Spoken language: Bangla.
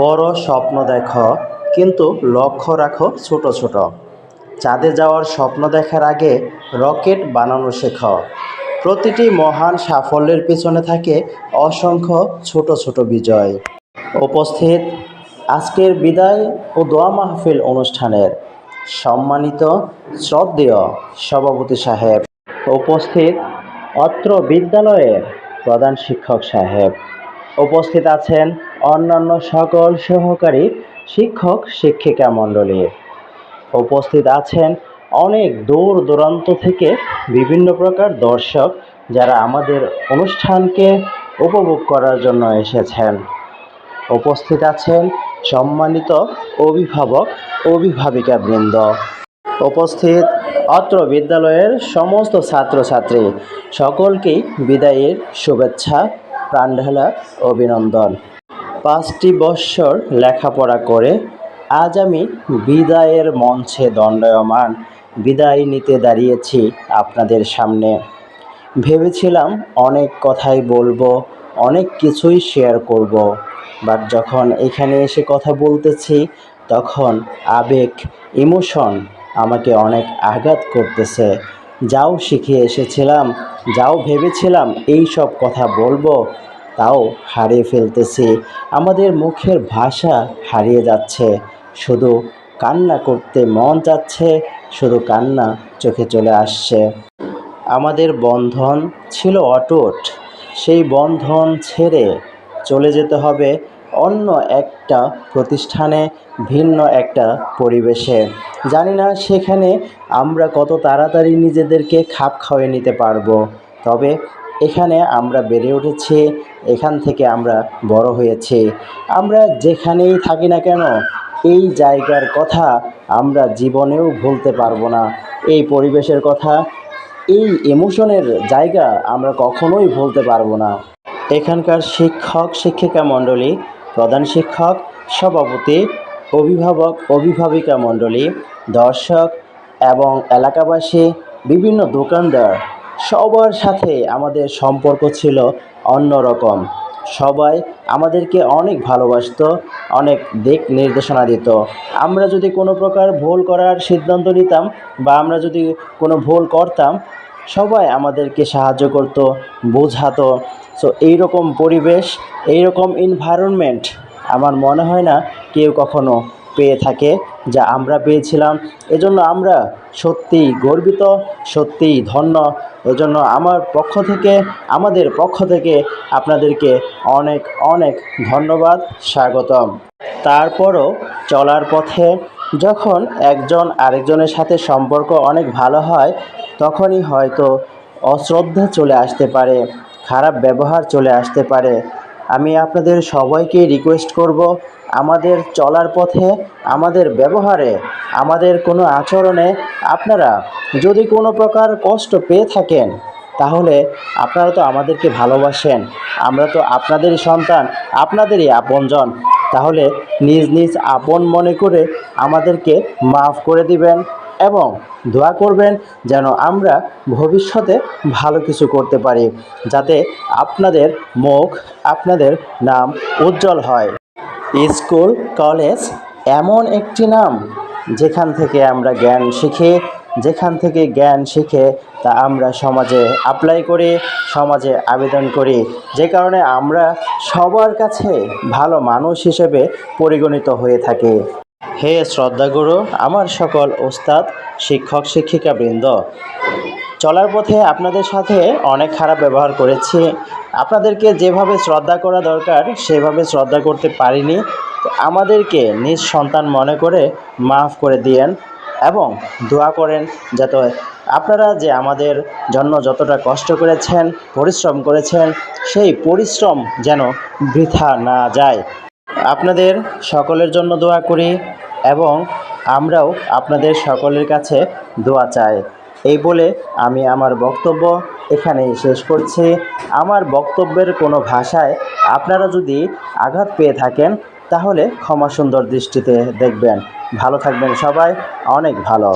বড় স্বপ্ন দেখো, কিন্তু লক্ষ্য রাখো ছোট ছোট। চাঁদে যাওয়ার স্বপ্ন দেখার আগে রকেট বানানো শেখো। প্রতিটি মহান সাফল্যের পিছনে থাকে অসংখ্য ছোট ছোট বিজয়। উপস্থিত। আজকের বিদায় ও দোয়া মাহফিল অনুষ্ঠানের সম্মানিত শ্রদ্ধেয় সভাপতি সাহেব। উপস্থিত। অত্র বিদ্যালয়ের প্রধান শিক্ষক সাহেব। উপস্থিত আছেন অন্যান্য সকল সহকারী শিক্ষক, শিক্ষিকা মণ্ডলী। উপস্থিত আছেন অনেক দূর দূরান্ত থেকে বিভিন্ন প্রকার দর্শক যারা আমাদের অনুষ্ঠানকে উপভোগ করার জন্য এসেছেন। উপস্থিত আছেন সম্মানিত অভিভাবক অভিভাবিকা বৃন্দ উপস্থিত অত্র বিদ্যালয়ের সমস্ত ছাত্রছাত্রী, সকলকেই বিদায়ের শুভেচ্ছা প্রাণঢালা অভিনন্দন। পাঁচটি বৎসর লেখাপড়া করে আজ আমি বিদায়ের মঞ্চে দণ্ডায়মান, বিদায় নিতে দাঁড়িয়েছি আপনাদের সামনে। ভেবেছিলাম অনেক কথাই বলব, অনেক কিছুই শেয়ার করব বাট যখন এখানে এসে কথা বলতেছি, তখন আবেগ ইমোশন আমাকে অনেক আঘাত করতেছে। যাও শিখে এসেছিলাম, যাও ভেবেছিলাম এই সব কথা বলব, তাও হারিয়ে ফেলতেছি। আমাদের মুখের ভাষা হারিয়ে যাচ্ছে, শুধু কান্না করতে মন যাচ্ছে, শুধু কান্না চোখে চলে আসছে। আমাদের বন্ধন ছিল অটুট, সেই বন্ধন ছেড়ে চলে যেতে হবে অন্য একটা প্রতিষ্ঠানে, ভিন্ন একটা পরিবেশে। জানি না সেখানে আমরা কত তাড়াতাড়ি নিজেদেরকে খাপ খাওয়িয়ে নিতে পারব, তবে এখানে আমরা বেড়ে উঠেছি, এখান থেকে আমরা বড় হয়েছি। আমরা যেখানেই থাকি না কেন, এই জায়গার কথা আমরা জীবনেও ভুলতে পারব না। এই পরিবেশের কথা, এই ইমোশনের জায়গা আমরা কখনোই ভুলতে পারব না। এখানকার শিক্ষক, শিক্ষিকা মণ্ডলী প্রধান শিক্ষক, সভাপতি, অভিভাবক, অভিভাবিকা মণ্ডলী, দর্শক এবং এলাকাবাসী, বিভিন্ন দোকানদার, সবার সাথে আমাদের সম্পর্ক ছিল অন্যরকম। সবাই আমাদেরকে অনেক ভালোবাসত, অনেক দিক নির্দেশনা দিত। আমরা যদি কোনো প্রকার ভুল করার সিদ্ধান্ত নিতাম বা আমরা যদি কোনো ভুল করতাম, সবাই আমাদেরকে সাহায্য করত, বোঝাতো সো এইরকম পরিবেশ, এইরকম এনভায়রনমেন্ট আমার মনে হয় না কেউ কখনো পেয়ে থাকে যা আমরা পেয়েছিলাম। এজন্য আমরা সত্যিই গর্বিত, সত্যিই ধন্য। এজন্য আমার পক্ষ থেকে, আমাদের পক্ষ থেকে আপনাদেরকে অনেক অনেক ধন্যবাদ, স্বাগতম। তারপরও চলার পথে যখন একজন আরেকজনের সাথে সম্পর্ক অনেক ভালো হয়, তখনই হয়তো অশ্রদ্ধা চলে আসতে পারে। খারাপ ব্যবহার চলে আসতে পারে। আমি আপনাদের সবাইকে রিকোয়েস্ট করব, আমাদের চলার পথে, আমাদের ব্যবহারে, আমাদের কোনো আচরণে আপনারা যদি কোনো প্রকার কষ্ট পেয়ে থাকেন, তাহলে আপনারা তো আমাদেরকে ভালোবাসেন। আমরা তো আপনাদেরই সন্তান, আপনাদেরই আপনজন। তাহলে নিজ নিজ আপন মনে করে আমাদেরকে মাফ করে দিবেন। এবং দোয়া করবেন যেন আমরা ভবিষ্যতে ভালো কিছু করতে পারি, যাতে আপনাদের মুখ, আপনাদের নাম উজ্জ্বল হয়। স্কুল, কলেজ এমন একটি নাম যেখান থেকে আমরা জ্ঞান শিখি, যেখান থেকে জ্ঞান শিখে তা আমরা সমাজে অ্যাপ্লাই করি, সমাজে আবেদন করি। যে কারণে আমরা সবার কাছে ভালো মানুষ হিসেবে পরিগণিত হয়ে থাকি। হে শ্রদ্ধাগুরু, আমার সকল ওস্তাদ, শিক্ষক শিক্ষিকা বৃন্দ চলার পথে আপনাদের সাথে অনেক খারাপ ব্যবহার করেছি। আপনাদেরকে যেভাবে শ্রদ্ধা করা দরকার, সেভাবে শ্রদ্ধা করতে পারিনি। আমাদেরকে নিজ সন্তান মনে করে মাফ করে দিয়েন এবং দোয়া করেন যাতে আপনারা যে আমাদের জন্য যতটা কষ্ট করেছেন, পরিশ্রম করেছেন, সেই পরিশ্রম যেন বৃথা না যায়। আপনাদের সকলের জন্য দোয়া করি। এবং আমরাও আপনাদের সকলের কাছে দোয়া চাই। এই বলে আমি আমার বক্তব্য এখানেই শেষ করছি। আমার বক্তব্যের কোনো ভাষায় আপনারা যদি আঘাত পেয়ে থাকেন, তাহলে ক্ষমা সুন্দর দৃষ্টিতে দেখবেন। ভালো থাকবেন সবাই, অনেক ভালো।